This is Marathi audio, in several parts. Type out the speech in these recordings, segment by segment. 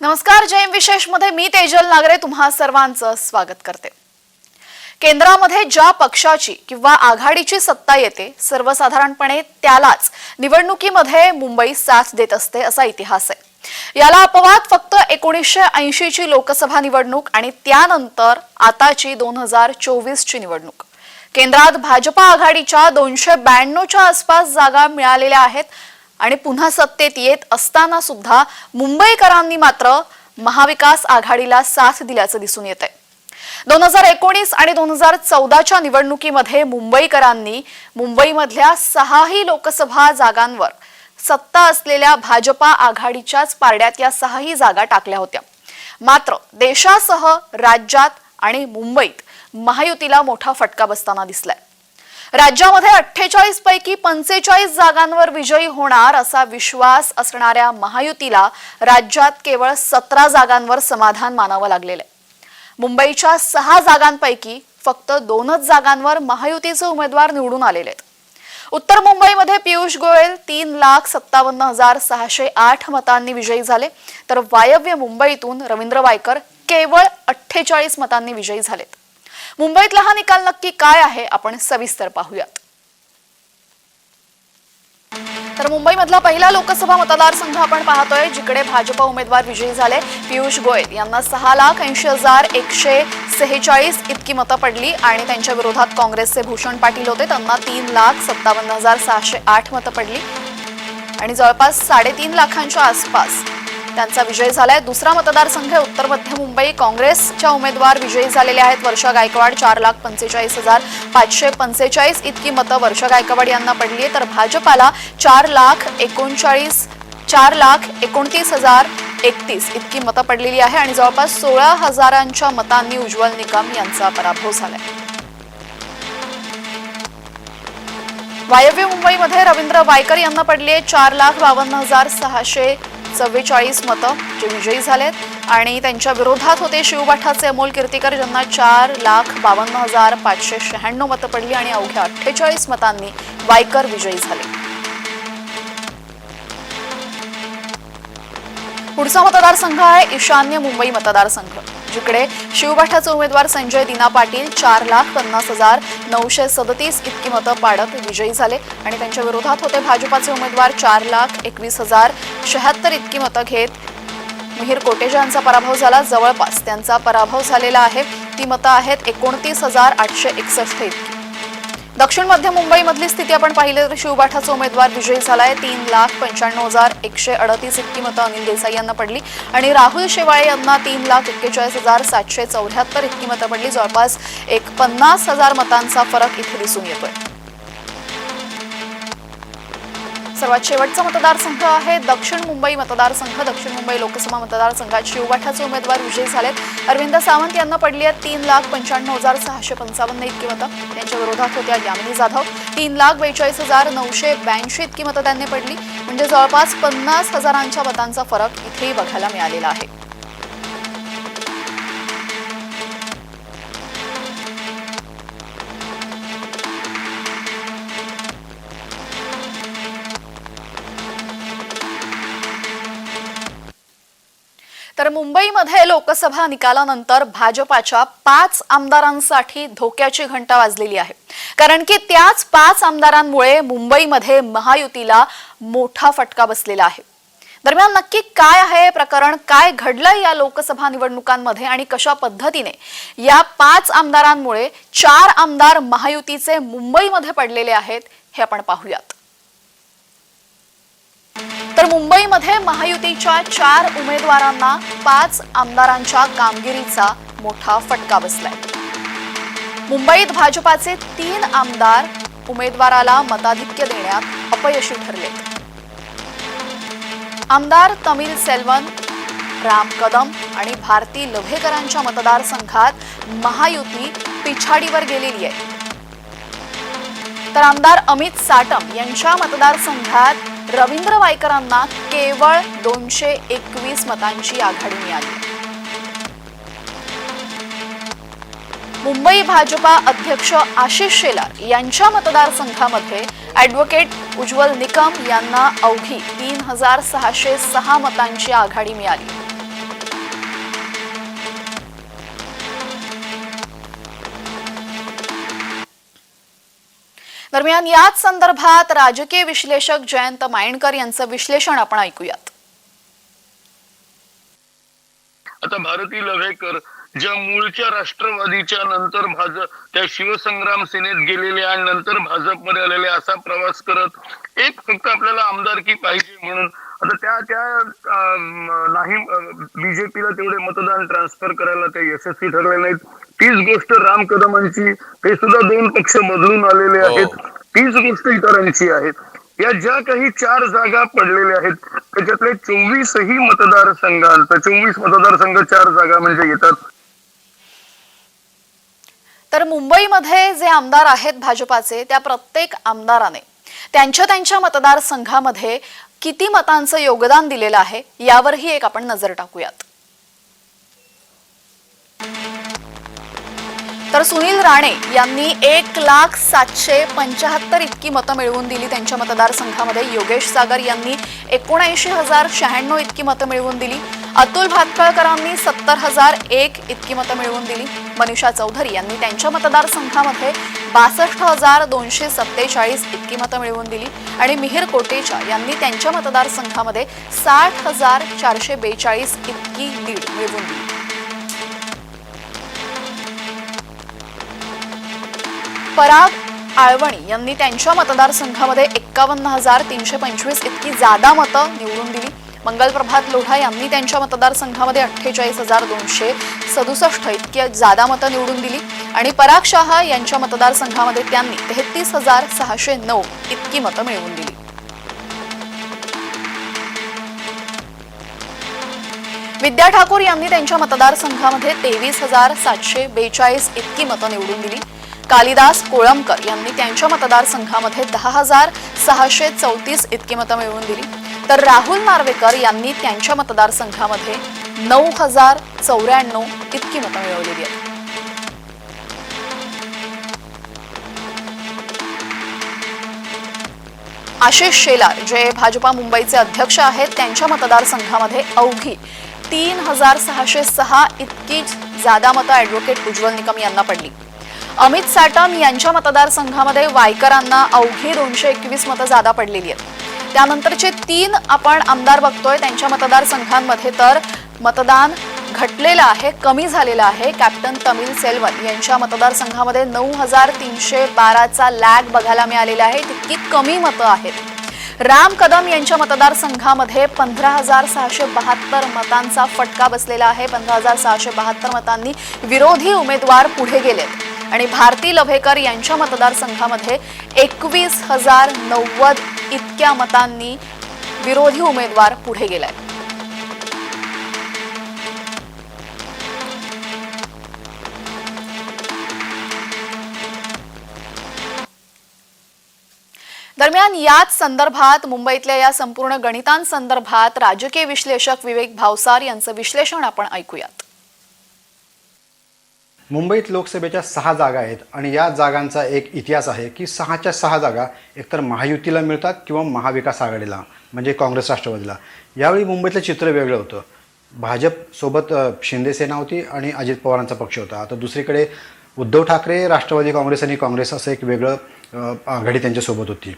नमस्कार जैन विशेषमध्ये मी तेजल नागरे तुम्हा सर्वांचं स्वागत करते. केंद्रामध्ये ज्या पक्षाची किंवा आघाडीची सत्ता येते सर्वसाधारणपणे त्यालाच निवडणुकीमध्ये मुंबई साथ देत असते असा इतिहास आहे. याला अपवाद फक्त एकोणीसशे ऐंशीची लोकसभा निवडणूक आणि त्यानंतर आताची दोन हजार चोवीसची निवडणूक. केंद्रात भाजपा आघाडीच्या दोनशे ब्याण्णवच्या आसपास जागा मिळालेल्या आहेत आणि पुन्हा सत्तेत येत असताना सुद्धा मुंबईकरांनी मात्र महाविकास आघाडीला साथ दिल्याचं दिसून येत आहे दोन हजार एकोणीस आणि दोन हजार चौदाच्या निवडणुकीमध्ये मुंबईकरांनी मुंबईमधल्या सहाही लोकसभा जागांवर सत्ता असलेल्या भाजपा आघाडीच्याच पारड्यात या सहाही जागा टाकल्या होत्या. मात्र देशासह राज्यात आणि मुंबईत महायुतीला मोठा फटका बसताना दिसलाय. राज्यामध्ये अठ्ठेचाळीस पैकी पंचेचाळीस जागांवर विजयी होणार असा विश्वास असणाऱ्या महायुतीला राज्यात केवळ सतरा जागांवर समाधान मानावं लागलेलं आहे. मुंबईच्या सहा जागांपैकी फक्त दोनच जागांवर महायुतीचे उमेदवार निवडून आलेले आहेत. उत्तर मुंबईमध्ये पियुष गोयल तीन लाख सत्तावन्न हजार सहाशे आठ मतांनी विजयी झाले. तर वायव्य मुंबईतून रवींद्र वायकर केवळ अठ्ठेचाळीस मतांनी विजयी झालेत. मुंबईतला हा निकाल नक्की काय आहे? आपण सविस्तर पाहूयात. तर मुंबईमधला पहिला लोकसभा मतदारसंघ आपण पाहतोय जिकडे भाजप उमेदवार विजयी झाले. पियुष गोयल यांना सहा लाख ऐंशी हजार एकशे सेहेचाळीस इतकी मतं पडली आणि त्यांच्या विरोधात काँग्रेसचे भूषण पाटील होते. त्यांना तीन लाख सत्तावन्न हजार सहाशे आठ मतं पडली. आणि जवळपास साडेतीन लाखांच्या आसपास त्यांचा विजय झालाय. दुसरा मतदारसंघ उत्तर मध्य मुंबई. काँग्रेसच्या उमेदवार विजयी झालेले आहेत वर्षा गायकवाड. चार लाख पंचेचाळीस हजार पाचशे पंचेचाळीस इतकी मतं वर्षा गायकवाड यांना पडली आहे. तर भाजपाला चार लाख एकोणचाळीस चार लाख एकोणतीस हजार एकतीस इतकी मतं पडलेली आहे आणि जवळपास सोळा हजारांच्या मतांनी उज्ज्वल निकम यांचा पराभव झालाय. वायव्य मुंबईमध्ये रवींद्र वायकर यांना पडली आहे. चार लाख बावन्न हजार सहाशे चव्वेचाळीस मतं जे विजयी झालेत आणि त्यांच्या विरोधात होते शिवबाठाचे अमोल कीर्तीकर ज्यांना चार लाख बावन्न हजार पाचशे शहाण्णव मतं पडली आणि अवघ्या अठ्ठेचाळीस मतांनी वायकर विजयी झाले. पुढचा मतदारसंघ आहे ईशान्य मुंबई मतदारसंघ. जिकडे शिवबाठाचे उमेदवार संजय दिना पाटील चार लाख पन्नास हजार नऊशे सदतीस इतकी मतं पाडत विजयी झाले. आणि त्यांच्या विरोधात होते भाजपाचे उमेदवार चार लाख एकवीस हजार शहात्तर इतकी मतं घेत. मिहीर कोटेजा यांचा पराभव झाला. जवळपास त्यांचा पराभव झालेला आहे. ती मतं आहेत एकोणतीस हजार आठशे एकसष्ट इतकी. दक्षिण मध्य मुंबईमधली स्थिती आपण पाहिली तर शिवबाठाचा उमेदवार विजयी झालाय. तीन लाख पंच्याण्णव हजार एकशे अडतीस इतकी मतं अनिल देसाई यांना पडली. आणि राहुल शेवाळे यांना तीन लाख एक्केचाळीस हजार सातशे चौऱ्याहत्तर इतकी मतं पडली. जवळपास एक पन्नास हजार मतांचा फरक इथे दिसून येतोय. सर्वात शेवटचा मतदारसंघ आहे दक्षिण मुंबई मतदारसंघ दक्षिण मुंबई लोकसभा मतदारसंघात शिवबाठाचे उमेदवार विजयी झालेत. अरविंद सावंत यांना पडली आहेत तीन लाख पंच्याण्णव हजार सहाशे पंचावन्न इतकी मतं. त्यांच्या विरोधात होत्या यामिनी जाधव. तीन लाख बेचाळीस हजार नऊशे ब्याऐंशी इतकी मतं त्यांनी पडली. म्हणजे जवळपास पन्नास हजारांच्या मतांचा फरक इथेही बघायला मिळालेला आहे. तर मुंबईमध्ये लोकसभा निकालानंतर भाजपाच्या पाच आमदारांसाठी धोक्याची घंटा वाजलेली आहे. कारण की त्याच पाच आमदारांमुळे मुंबईमध्ये महायुतीला मोठा फटका बसलेला आहे. दरम्यान नक्की काय आहे हे प्रकरण? काय घडलंय या लोकसभा निवडणुकांमध्ये? आणि कशा पद्धतीने या पाच आमदारांमुळे चार आमदार महायुतीचे मुंबईमध्ये पडलेले आहेत हे आपण पाहूयात. तर मुंबईमध्ये महायुतीच्या चार उमेदवारांना पाच आमदारांच्या कामगिरीचा मोठा फटका बसलाय. मुंबईत भाजपाचे तीन आमदार उमेदवाराला मताधिक्य देण्यात अपयशी ठरले आमदार तमिल सेल्वन राम कदम आणि भारती लव्हेकरांच्या मतदारसंघात महायुती पिछाडीवर गेलेली आहे. तर आमदार अमित साटम यांच्या मतदारसंघात रवींद्र वायकरांना केवळ दोनशे एकवीस मतांची आघाडी मिळाली. मुंबई भाजपा अध्यक्ष आशिष शेलार यांच्या मतदारसंघामध्ये ॲडव्होकेट उज्ज्वल निकम यांना अवघी तीन हजार सहाशे सहा मतांची आघाडी मिळाली. दरम्यान याच संदर्भात राजकीय विश्लेषक जयंत मायणकर यांचं विश्लेषण आपण ऐकूयात. आता भारती लव्हेकर ज्या मूळच्या राष्ट्रवादीच्या नंतर भाजप त्या शिवसंग्राम सेनेत गेलेल्या आणि नंतर भाजपमध्ये आलेल्या असा प्रवास करत एक फक्त आपल्याला आमदारकी पाहिजे म्हणून आता त्या त्या नाही बीजेपीला तेवढे मतदान ट्रान्सफर करायला ते यशस्वी ठरले नाहीत. तीच गोष्ट राम कदमांची ते सुद्धा दोन पक्ष बदलून आलेले आहेत. तीच गोष्ट इतरांची आहे या ज्या काही चार जागा पडलेल्या आहेत त्याच्यातले चोवीसही मतदारसंघांत चोवीस मतदारसंघ चार जागा म्हणजे येतात. तर मुंबईमध्ये जे आमदार आहेत भाजपाचे त्या प्रत्येक आमदाराने त्यांच्या त्यांच्या मतदारसंघामध्ये किती मतांचं योगदान दिलेलं आहे यावरही एक आपण नजर टाकूयात. तर सुनील राणे यांनी एक लाख सातशे पंच्याहत्तर इतकी मतं मिळवून दिली त्यांच्या मतदारसंघामध्ये. योगेश सागर यांनी एकोणऐंशी हजार शहाण्णव इतकी मतं मिळवून दिली. अतुल भातखळकरांनी सत्तर हजार एक इतकी मतं मिळवून दिली. मनीषा चौधरी यांनी त्यांच्या मतदारसंघामध्ये बासष्ट हजार दोनशे सत्तेचाळीस इतकी मतं मिळवून दिली. आणि मिहिर कोटेचा यांनी त्यांच्या मतदारसंघामध्ये साठ हजार चारशे बेचाळीस इतकी लीड मिळवून दिली. पराग आळवणी यांनी त्यांच्या मतदारसंघामध्ये एक्कावन्न हजार तीनशे पंचवीस इतकी जादा मतं निवडून दिली. मंगलप्रभात लोढा यांनी त्यांच्या मतदारसंघामध्ये अठ्ठेचाळीस हजार दोनशे सदुसष्ट इतकी जादा मतं निवडून दिली. आणि पराग शहा यांच्या मतदारसंघामध्ये त्यांनी तेहतीस हजार सहाशे नऊ इतकी मतं मिळवून दिली. विद्या ठाकूर यांनी त्यांच्या मतदारसंघामध्ये तेवीस हजार सातशे बेचाळीस इतकी मतं निवडून दिली. कालिदास कोळंबकर यांनी त्यांच्या मतदारसंघामध्ये दहा हजार सहाशे चौतीस इतकी मतं मिळवून दिली. तर राहुल नार्वेकर यांनी त्यांच्या मतदारसंघामध्ये नऊ हजार चौऱ्याण्णव इतकी मतं मिळवलेली आहेत. आशिष शेलार जे भाजपा मुंबईचे अध्यक्ष आहेत त्यांच्या मतदारसंघामध्ये अवघी तीन हजार सहाशे सहा इतकी जादा मतं ॲडव्होकेट उज्ज्वल निकम यांना पडली. अमित साटम यांच्या मतदारसंघामध्ये वायकरांना अवघी दोनशे एकवीस मतं जादा पडलेली आहेत. त्यानंतरचे तीन आपण आमदार बघतोय. त्यांच्या मतदारसंघांमध्ये तर मतदान घटलेलं आहे कमी झालेलं आहे. कॅप्टन तमिल सेल्वन यांच्या मतदारसंघामध्ये नऊ हजार तीनशे बाराचा लॅग बघायला मिळालेला आहे. तितकी कमी मतं आहेत. राम कदम यांच्या मतदारसंघामध्ये पंधरा हजार सहाशे बहात्तर मतांचा फटका बसलेला आहे. पंधरा हजार सहाशे बहात्तर मतांनी विरोधी उमेदवार पुढे गेलेत. आणि भारती लव्हेकर यांच्या मतदारसंघामध्ये एकवीस हजार नव्वद इतक्या मतांनी विरोधी उमेदवार पुढे गेलाय. दरम्यान याच संदर्भात मुंबईतल्या या संपूर्ण गणितांसंदर्भात राजकीय विश्लेषक विवेक भावसार यांचं विश्लेषण आपण ऐकूयात. मुंबईत लोकसभेच्या सहा जागा आहेत आणि या जागांचा एक इतिहास आहे की सहाच्या सहा जागा एकतर महायुतीला मिळतात किंवा महाविकास आघाडीला म्हणजे काँग्रेस राष्ट्रवादीला. यावेळी मुंबईतलं चित्र वेगळं होतं. भाजपसोबत शिंदेसेना होती आणि अजित पवारांचा पक्ष होता. आता दुसरीकडे उद्धव ठाकरे राष्ट्रवादी काँग्रेस आणि काँग्रेस असं एक वेगळं आघाडी त्यांच्यासोबत होती.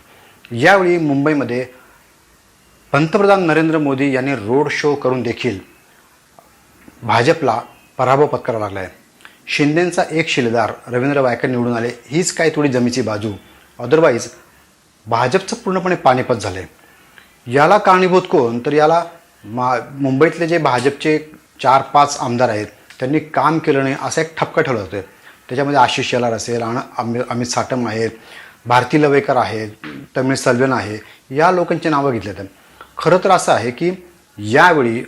यावेळी मुंबईमध्ये पंतप्रधान नरेंद्र मोदी यांनी रोड शो करून देखील भाजपला पराभव पत्करावा लागला आहे शिंदेंचा एक शिलेदार रवींद्र वायकर निवडून आले हीच काय थोडी जमीची बाजू. अदरवाईज भाजपचं पूर्णपणे पानिपत झालं आहे याला कारणीभूत कोण? तर याला मा मुंबईतले जे भाजपचे चार पाच आमदार आहेत त्यांनी काम केलं नाही असं एक ठपका ठेवलं होतं. त्याच्यामध्ये आशिष शेलार असेल आणि अमि अमित साटम आहेत भारती लवेकर आहेत तमिळ सल्वन आहे या लोकांची नावं घेतली आहेत. खरं तर असं आहे की यावेळी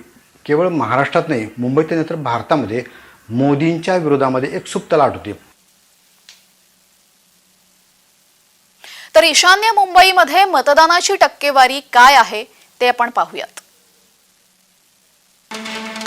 केवळ महाराष्ट्रात नाही मुंबईत नाही तर भारतामध्ये मोदींच्या विरोधामध्ये एक सुप्त लाट होती. तर ईशान्य मुंबईमध्ये मतदानाची टक्केवारी काय आहे ते आपण पाहूयात.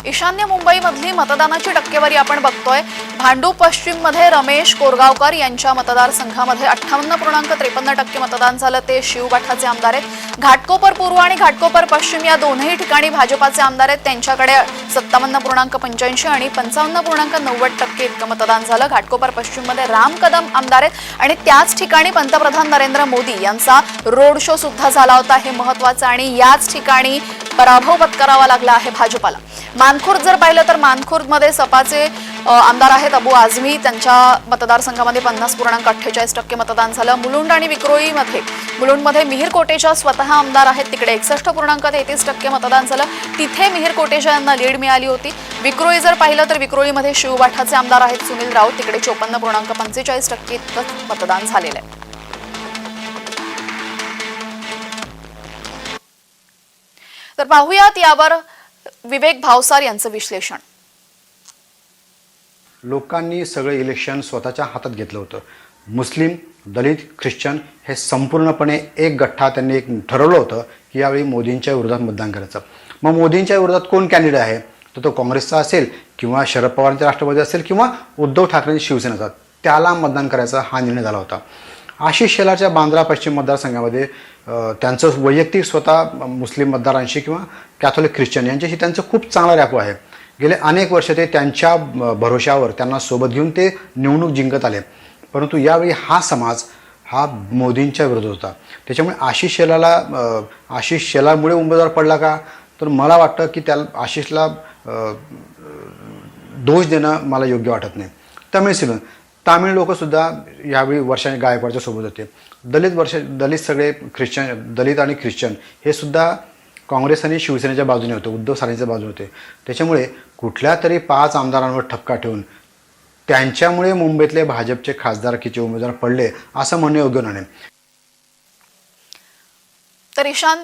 ईशान्य मुंबईमधली मतदानाची टक्केवारी आपण बघतोय. भांडू पश्चिममध्ये रमेश कोरगावकर यांच्या मतदारसंघामध्ये अठ्ठावन्न पूर्णांक त्रेपन्न टक्के मतदान झालं. ते शिवबाठाचे आमदार आहेत. घाटकोपर पूर्व आणि घाटकोपर पश्चिम या दोनही ठिकाणी भाजपाचे आमदार आहेत. त्यांच्याकडे सत्तावन्न पूर्णांक पंच्याऐंशी आणि पंचावन्न पूर्णांक नव्वद टक्के इतकं मतदान झालं. घाटकोपर पश्चिममध्ये राम कदम आमदार आहेत. आणि त्याच ठिकाणी पंतप्रधान नरेंद्र मोदी यांचा रोड शो सुद्धा झाला होता. हे महत्वाचं आणि याच ठिकाणी पराभव पत्करावा लागला आहे भाजपाला. मानखुर्द जर पाहिलं तर मानखुर्दमध्ये सपाचे आमदार आहेत अबू आझमी. त्यांच्या मतदारसंघामध्ये पन्नास पूर्णांक अठ्ठेचाळीस टक्के मतदान झालं. मुलुंड आणि विक्रोळीमध्ये मुलुंडमध्ये मिहीर कोटेचा स्वतः आमदार आहेत. तिकडे एकसष्ट पूर्णांक तेहतीस टक्के मतदान झालं. तिथे मिहीर कोटेचा यांना लीड मिळाली होती. विक्रोळी जर पाहिलं तर विक्रोळीमध्ये शिवबाठाचे आमदार आहेत सुनील राऊत. तिकडे चोपन्न पूर्णांक पंचेचाळीस टक्के इतकं मतदान झालेलं आहे. तर पाहूयात यावर विवेक भावसार यांचं विश्लेषण. लोकांनी सगळं इलेक्शन स्वतःच्या हातात घेतलं होतं. मुस्लिम दलित ख्रिश्चन हे संपूर्णपणे एक गठ्ठा त्यांनी एक ठरवलं होतं की यावेळी मोदींच्या विरोधात मतदान करायचं. मग मोदींच्या विरोधात कोण कॅन्डिडेट आहे? तर तो काँग्रेसचा असेल किंवा शरद पवारांच्या राष्ट्रवादी असेल किंवा उद्धव ठाकरेंची शिवसेनेचा. त्याला मतदान करायचा हा निर्णय झाला होता. आशिष शेलारच्या बांद्रा पश्चिम मतदारसंघामध्ये त्यांचं वैयक्तिक स्वतः मुस्लिम मतदारांशी किंवा कॅथोलिक ख्रिश्चन यांच्याशी त्यांचं खूप चांगला रॅपो आहे. गेले अनेक वर्ष ते त्यांच्या भरोशावर त्यांना सोबत घेऊन ते निवडणूक जिंकत आले. परंतु यावेळी हा समाज हा मोदींच्या विरोधात होता. त्याच्यामुळे आशिष शेलाला आशिष शेलामुळे उमेदवार पडला का? तर मला वाटतं की त्याला आशिषला दोष देणं मला योग्य वाटत नाही. तमिळ सिलन तामिळ लोकसुद्धा यावेळी वर्षाने गायकवाडच्या सोबत होते. दलित वर्ष दलित सगळे ख्रिश्चन दलित आणि ख्रिश्चन हे सुद्धा काँग्रेस आणि शिवसेनेच्या बाजूने होते उद्धव सानेच्या बाजूने होते. त्याच्यामुळे कुठल्या तरी पाच आमदारांवर ठपका ठेवून त्यांच्यामुळे मुंबईतले भाजपचे खासदारकीचे उमेदवार पडले असं म्हणणं योग्य नाही. तर ईशान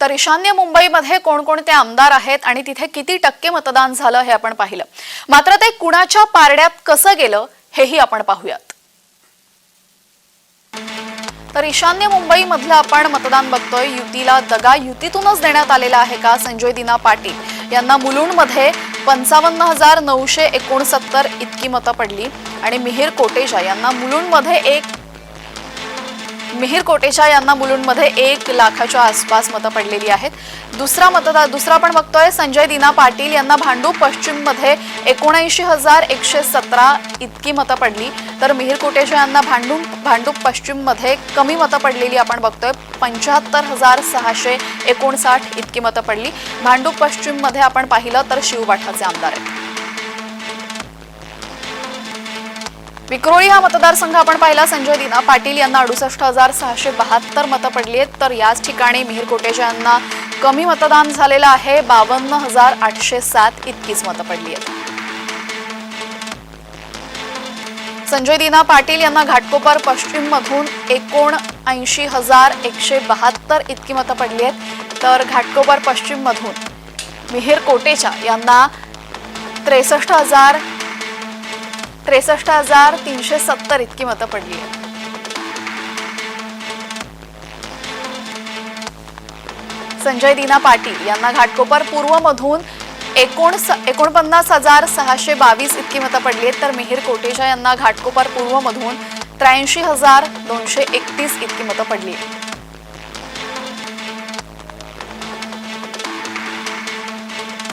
तर ईशान्य मुंबईमध्ये कोणकोणते आमदार आहेत आणि तिथे किती टक्के मतदान झालं हे आपण पाहिलं. मात्र ते कुणाच्या पारड्यात कसं गेलं हेही आपण पाहूयात. तर ईशान्य मुंबई मधलं आपण मतदान बघतोय. युतीला दगा युतीतूनच देण्यात आलेला आहे का संजय दिना पाटील? यांना मुलुंडमध्ये पंचावन्न हजार नऊशे एकोणसत्तर इतकी मतं पडली. आणि मिहीर कोटेजा यांना मुलुंडमध्ये एक मिहीर कोटेचा यांना मुलुंडमध्ये एक लाखाच्या आसपास मतं पडलेली आहेत. दुसरा मतदार दुसरा आपण बघतोय. संजय दिना पाटील यांना भांडूप पश्चिममध्ये एकोणऐंशी हजार एकशे सतरा इतकी मतं पडली. तर मिहीर कोटेचा यांना भांडूप भांडूप पश्चिममध्ये कमी मतं पडलेली आपण बघतोय. पंच्याहत्तर हजार सहाशे एकोणसाठ इतकी मतं पडली. भांडूप पश्चिममध्ये आपण पाहिलं तर शिवबाठाचे आमदार आहेत. विक्रोळी हा मतदारसंघ आपण पाहिला. संजय दिना पाटील यांना अडुसष्ट हजार सहाशे बहात्तर मतं पडली आहेत. तर याच ठिकाणी मिहीर कोटेजा यांना कमी मतदान झालेलं आहे. बावन्न हजार आठशे सात इतकीच मतं पडली आहेत. संजय दिना पाटील यांना घाटकोपर पश्चिममधून एकोणऐंशी एकोण ऐंशी हजार एकशे बहात्तर इतकी मतं पडली आहेत. तर घाटकोपर पश्चिममधून मिहीर कोटेचा यांना त्रेसष्ट हजार त्रेसष्ट हजार तीनशे सत्तर इतकी मतं पडली. आहेत संजय दीना पाटील यांना घाटकोपर पूर्वमधून एकोण एकोणपन्नास हजार सहाशे बावीस इतकी मतं पडली आहेत. तर मिहीर कोटेजा यांना घाटकोपर पूर्वमधून त्र्याऐंशी हजार दोनशे एकतीस इतकी मतं पडली. आहेत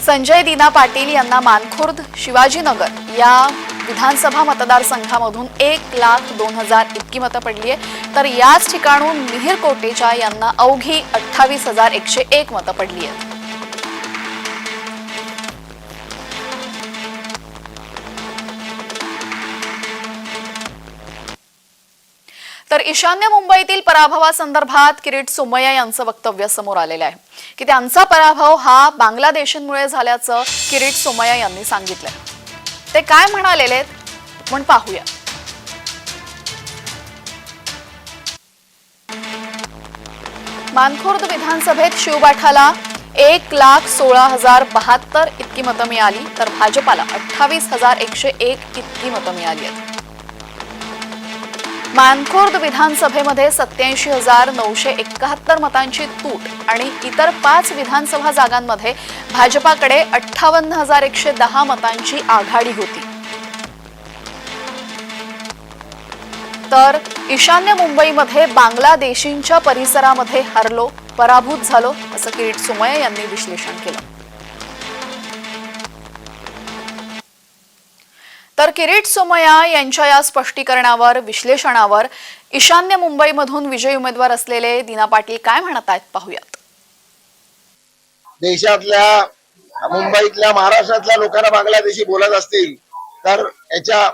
संजय दीना पाटील यांना मानखुर्द शिवाजीनगर या विधानसभा मतदारसंघामधून एक लाख दोन हजार इतकी मतं पडली आहे तर याच ठिकाणून मिहीर कोटेचा यांना अवघी अठ्ठावीस हजार एकशे एक मतं पडली आहेत तर ईशान्य मुंबईतील पराभवासंदर्भात किरीट सोमय्या यांचं वक्तव्य समोर आलेलं आहे. की त्यांचा पराभव हा बांगलादेशांमुळे झाल्याचं किरीट सोमय्या यांनी सांगितलंय. ते काय म्हणालेले आहेत पण पाहूया. मानखुर्द विधानसभेत शिवबाठाला एक लाख सोळा हजार बहात्तर इतकी मतं मिळाली तर भाजपाला अठ्ठावीस हजार एकशे एक इतकी मतं मिळाली आहेत. मानखुर्द विधानसभेमध्ये सत्याऐंशी हजार नऊशे एकाहत्तर मतांची तूट आणि इतर पाच विधानसभा जागांमध्ये भाजपाकडे अठ्ठावन्न हजार एकशे दहा मतांची आघाडी होती. तर ईशान्य मुंबईमध्ये बांगलादेशींच्या परिसरामध्ये हरलो पराभूत झालो असं किरीट सुमय यांनी विश्लेषण केलं. तर किरीट सोमया यांच्या या स्पष्टीकरणावर विश्लेषणावर ईशान्य मुंबईमधून विजयी उमेदवार असलेले दिना पाटील काय म्हणत आहेत पाहूयात. देशातल्या मुंबईतल्या महाराष्ट्रातल्या लोकांना बांगलादेशी बोलत असतील तर याच्या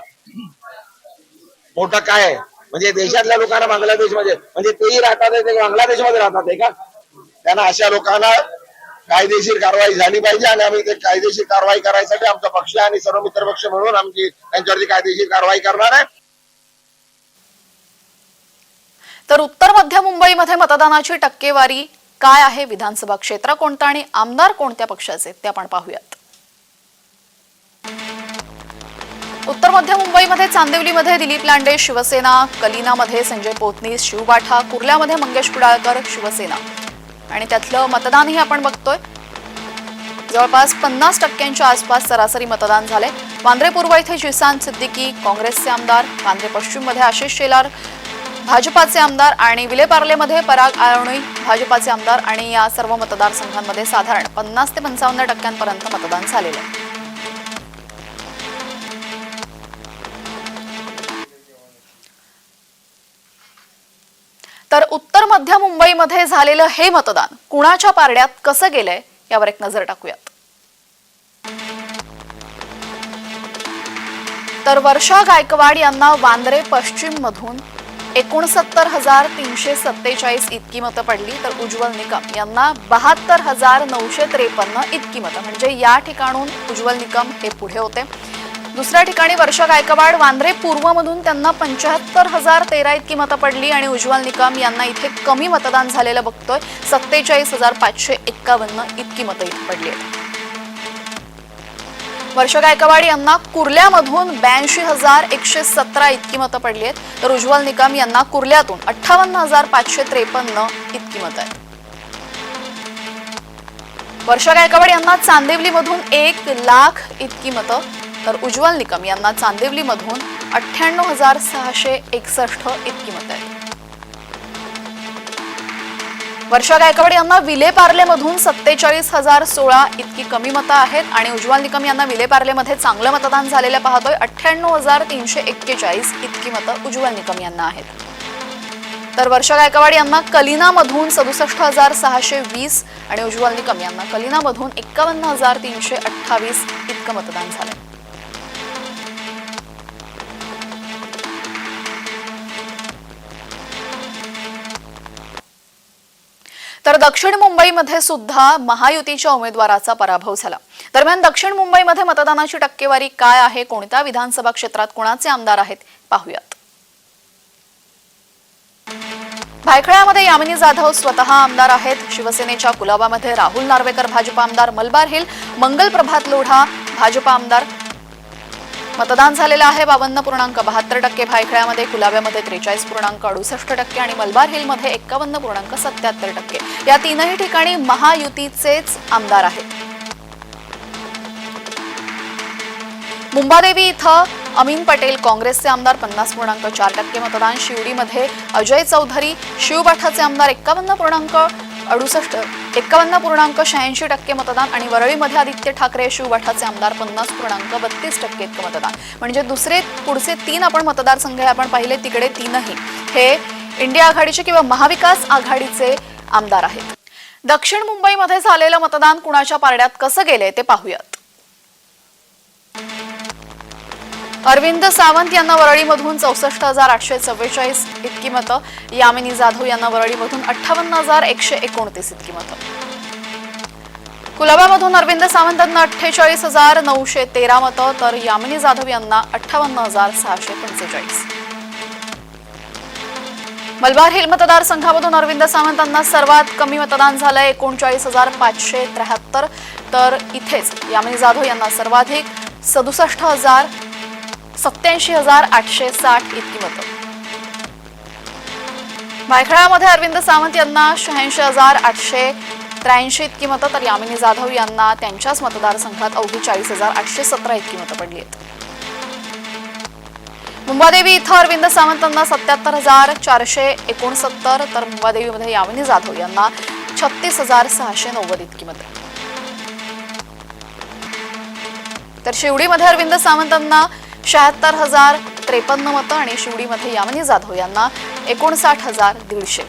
मोठं काय आहे? म्हणजे देशातल्या लोकांना बांगलादेशमध्ये म्हणजे तेही राहतात बांगलादेश ते बांगलादेशमध्ये राहतात का? त्यांना अशा लोकांना कायदेशीर कारवाई झाली पाहिजे आणि आम्ही ते कायदेशीर कारवाई करायसाठी आमचा पक्ष आणि सर्व मित्र पक्ष म्हणून आमची त्यांच्यावरती कायदेशीर कारवाई करणार आहे. तर उत्तर मध्य मुंबईमध्ये मतदानाची टक्केवारी काय आहे? विधानसभा क्षेत्र कोणतं आणि आमदार कोणत्या पक्षाचे ते आपण पाहूयात. उत्तर मध्य मुंबईमध्ये चांदिवलीमध्ये दिलीप लांडे शिवसेना कलिनामध्ये संजय पोतनीस शिवबाठा कुर्ल्यामध्ये मंगेश कुडाळकर शिवसेना. आणि त्यातलं मतदानही आपण बघतोय. जवळपास पन्नास टक्क्यांच्या आसपास सरासरी मतदान झाले वांद्रे पूर्व इथे जिसान सिद्दीकी काँग्रेसचे आमदार वांद्रे पश्चिममध्ये आशिष शेलार भाजपाचे आमदार आणि विलेपार्लेमध्ये पराग आळवणी भाजपाचे आमदार आणि या सर्व मतदारसंघांमध्ये साधारण पन्नास ते पंचावन्न टक्क्यांपर्यंत मतदान झालेलं आहे. तर उत्तर मध्य मुंबईमध्ये झालेलं हे मतदान कुणाच्या पारड्यात कसं गेलंय यावर एक नजर टाकूयात. तर वर्षा गायकवाड यांना वांद्रे पश्चिम मधून एकोणसत्तर हजार तीनशे सत्तेचाळीस इतकी मतं पडली तर उज्ज्वल निकम यांना बहात्तर हजार नऊशे त्रेपन्न इतकी मतं. म्हणजे या ठिकाणून उज्ज्वल निकम हे पुढे होते. दुसऱ्या ठिकाणी वर्षा गायकवाड वांद्रे पूर्वमधून त्यांना पंच्याहत्तर हजार तेरा इतकी मतं पडली आणि उज्ज्वल निकम यांना इथे कमी मतदान झालेलं बघतोय. सत्तेचाळीस हजार पाचशे एक्कावन्न इतकी मतं इथे पडली आहेत. वर्षा गायकवाड यांना कुर्ल्यामधून ब्याऐंशी हजार एकशे सतरा इतकी मतं पडली आहेत. तर उज्ज्वल निकम यांना कुर्ल्यातून अठ्ठावन्न हजार पाचशे त्रेपन्न इतकी मतं आहेत. वर्षा गायकवाड यांना चांदिवलीमधून एक लाख इतकी मतं तर उज्ज्वल निकम यांना चांदिवलीमधून अठ्ठ्याण्णव हजार सहाशे एकसष्ट इतकी मतं आहेत. वर्षा गायकवाड यांना विलेपार्लेमधून सत्तेचाळीस हजार सोळा इतकी कमी मतं आहेत आणि उज्ज्वल निकम यांना विलेपार्लेमध्ये चांगलं मतदान झालेलं पाहतोय. अठ्ठ्याण्णव हजार तीनशे एक्केचाळीस इतकी मतं उज्ज्वल निकम यांना आहेत. तर वर्षा गायकवाड यांना कलिनामधून सदुसष्ट हजार सहाशे वीस आणि उज्ज्वल निकम यांना कलिनामधून एक्कावन्न हजार तीनशे अठ्ठावीस इतकं मतदान झालं तर दक्षिण मुंबईमध्ये सुद्धा महायुतीच्या उमेदवाराचा पराभव झाला. दरम्यान दक्षिण मुंबईमध्ये मतदानाची टक्केवारी काय आहे? कोणत्या विधानसभा क्षेत्रात कोणाचे आमदार आहेत? पाहूयात. भायखळ्यामध्ये यामिनी जाधव स्वतः आमदार आहेत. शिवसेनेच्या कुलाबामध्ये राहुल नार्वेकर भाजपा आमदार मलबार हिल. मंगल प्रभात लोढा भाजपा आमदार मतदान झालेलं आहे. बावन्न पूर्णांक बहात्तर टक्के भायखळ्यामध्ये कुलाब्यामध्ये त्रेचाळीस पूर्णांक अडुसष्ट टक्के आणि मलबार हिलमध्ये एक्कावन्न पूर्णांक सत्याहत्तर टक्के. या तीनही ठिकाणी महायुतीचेच आमदार आहेत. मुंबादेवी इथं अमीन पटेल काँग्रेसचे आमदार पन्नास पूर्णांक चार टक्के मतदान. शिवडीमध्ये अजय चौधरी शिवबाठाचे आमदार एक्कावन्न पूर्णांक अडुसष्ट एक्कावन्न पूर्णांक शहाऐंशी टक्के मतदान आणि वरळीमध्ये आदित्य ठाकरे शिवबाठाचे आमदार पन्नास पूर्णांक बत्तीस टक्के इतकं मतदान. म्हणजे दुसरे पुढचे तीन आपण मतदारसंघ आपण पाहिले तिकडे तीनही. हे इंडिया आघाडीचे किंवा महाविकास आघाडीचे आमदार आहेत. दक्षिण मुंबईमध्ये झालेलं मतदान कुणाच्या पारड्यात कसं गेलंय ते पाहूयात. अरविंद सावंत यांना वरळीमधून चौसष्ट हजार आठशे चव्वेचाळीस इतकी मतं. यामिनी जाधव यांना वरळीमधून अठ्ठावन्न हजार एकशे एकोणतीस इतकी मतं. कुलाबामधून अरविंद सावंत यांना अठ्ठेचाळीस हजार नऊशे तेरा मतं तर यामिनी जाधव यांना अठ्ठावन्न हजार सहाशे पंचेचाळीस. मलबार हिल मतदारसंघामधून अरविंद सावंतांना सर्वात कमी मतदान झालंय एकोणचाळीस हजार पाचशे त्र्याहत्तर तर इथेच यामिनी जाधव यांना सर्वाधिक सदुसष्ट हजार सत्याऐंशी हजार आठशे साठ इतकी मतं. भायखळामध्ये अरविंद सावंत यांना शहाऐंशी हजार आठशे त्र्याऐंशी इतकी मतं तर यामिनी जाधव यांना त्यांच्याच मतदारसंघात अवघी चाळीस हजार आठशे सतरा इतकी मतं पडली आहेत. मुंबादेवी इथं अरविंद सावंतांना सत्याहत्तर हजार चारशे एकोणसत्तर तर मुंबादेवीमध्ये यामिनी जाधव यांना छत्तीस हजार सहाशे नव्वद इतकी मतं. तर शिवडीमध्ये अरविंद सावंतांना शहात्तर हजार त्रेपन्न मतं आणि शिवडीमध्ये यामिनी जाधव यांना एकोणसाठ हजार दीडशे.